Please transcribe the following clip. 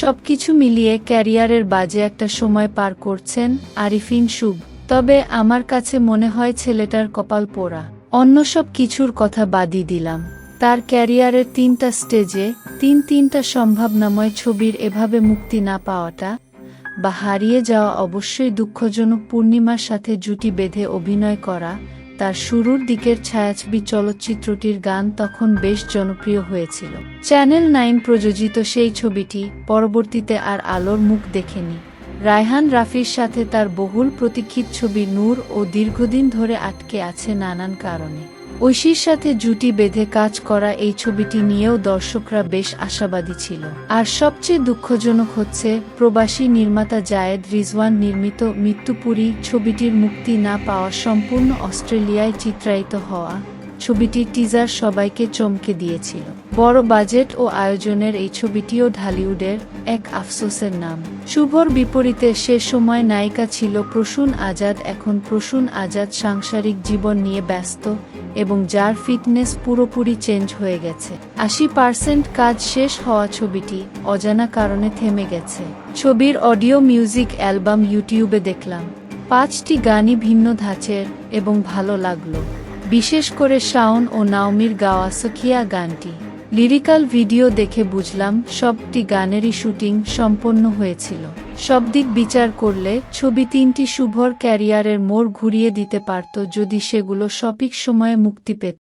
সবকিছু মিলিয়ে ক্যারিয়ারের বাজে একটা সময় পার করছেন আরিফিন শুভ। তবে আমার কাছে মনে হয় ছেলেটার কপাল পোড়া। অন্য সব কিছুর কথা বাদই দিলাম। তার ক্যারিয়ারের তিনটা স্টেজে তিন তিনটা সম্ভাবনাময় ছবির এভাবে মুক্তি না পাওয়াটা বা হারিয়ে যাওয়া অবশ্যই দুঃখজনক পূর্ণিমার সাথে জুটি বেঁধে অভিনয় করা তার শুরুর দিকের ছায়াছবি চলচ্চিত্রটির গান তখন বেশ জনপ্রিয় হয়েছিল। চ্যানেল নাইন প্রযোজিত সেই ছবিটি পরবর্তীতে আর আলোর মুখ দেখেনি। রায়হান রাফির সাথে তার বহুল প্রতীক্ষিত ছবি নূর ও দীর্ঘদিন ধরে আটকে আছে নানান কারণে। ঐশীর সাথে জুটি বেঁধে কাজ করা এই ছবিটি নিয়েও দর্শকরা বেশ আশাবাদী ছিল। আর সবচেয়ে দুঃখজনক হচ্ছে, প্রবাসী নির্মাতা জায়েদ রিজওয়ান নির্মিত মৃত্যুপুরী ছবিটির মুক্তি না পাওয়া সম্পূর্ণ অস্ট্রেলিয়ায় চিত্রায়িত হওয়া ছবিটির টিজার সবাইকে চমকে দিয়েছিল। বড় বাজেট ও আয়োজনের এই ছবিটিও ঢালিউডের এক আফসোসের নাম। শুভর বিপরীতে সে সময় নায়িকা ছিল প্রসূন আজাদ, এখন প্রসূন আজাদ সাংসারিক জীবন নিয়ে ব্যস্ত এবং যার ফিটনেস পুরোপুরি চেঞ্জ হয়ে গেছে। আশি পার্সেন্ট কাজ শেষ হওয়া ছবিটি অজানা কারণে থেমে গেছে। ছবির অডিও মিউজিক অ্যালবাম ইউটিউবে দেখলাম। পাঁচটি গানই ভিন্ন ধাঁচের এবং ভালো লাগল। বিশেষ করে শাওন ও নাওমির গাওয়া সখিয়া গানটি। লিরিক্যাল ভিডিও দেখে বুঝলাম সবটি গানেরই শুটিং সম্পন্ন হয়েছিল। সব দিক বিচার করলে ছবি তিনটি শুভর ক্যারিয়ারের মোড় ঘুরিয়ে দিতে পারত যদি সেগুলো সঠিক সময়ে মুক্তি পেত।